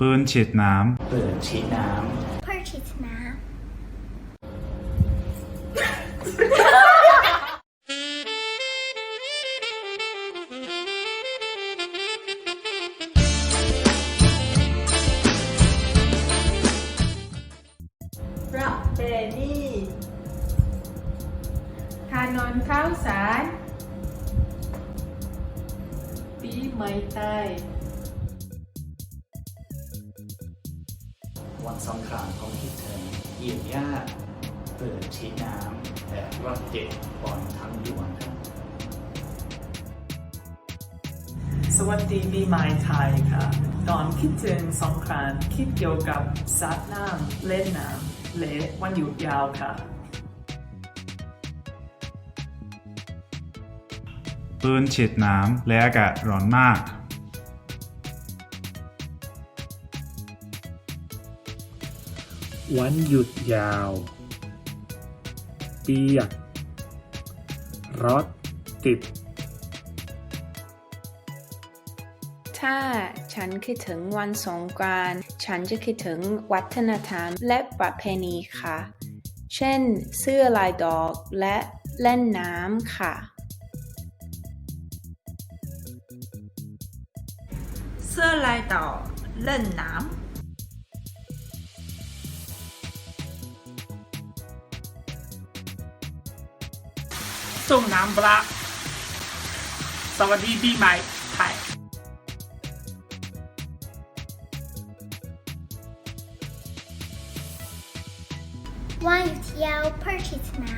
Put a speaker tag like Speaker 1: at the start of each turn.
Speaker 1: ปืนฉีดน้ำ
Speaker 2: ปืนฉีดน้
Speaker 3: purchase น้
Speaker 4: ประเพณีทานอนข้าวสาร ปีใหม่ไทย
Speaker 2: วันสงกรานต์ของคิดถึงเยี่ยมญาติปืนฉีดน้ำและรักเด็กบอลทั้งยวงครับ
Speaker 5: สวัสดีปีใหม่ไทยค่ะ ตอนคิดถึงสงกรานต์คิดเกี่ยวกับสัตว์น้ำเล่นน้ำและวันหยุดยาวค่ะำ
Speaker 1: ปืนฉีดน้ำและอากาศร้อนมาก
Speaker 6: วันหยุดยาว เปียก รถติด
Speaker 7: ถ้าฉันคิดถึงวันสงกรานต์ฉันจะคิดถึงวัฒนธรรมและประเพณีค่ะ เช่น เสื้อลายดอกและเล่นน้ำค่ะ
Speaker 4: เสื้อลายต่อเล่นน้
Speaker 6: ส่งน้ำปลาสวัสดีปีใหม่ไทย
Speaker 3: ว่ายเที่ยว purchase น้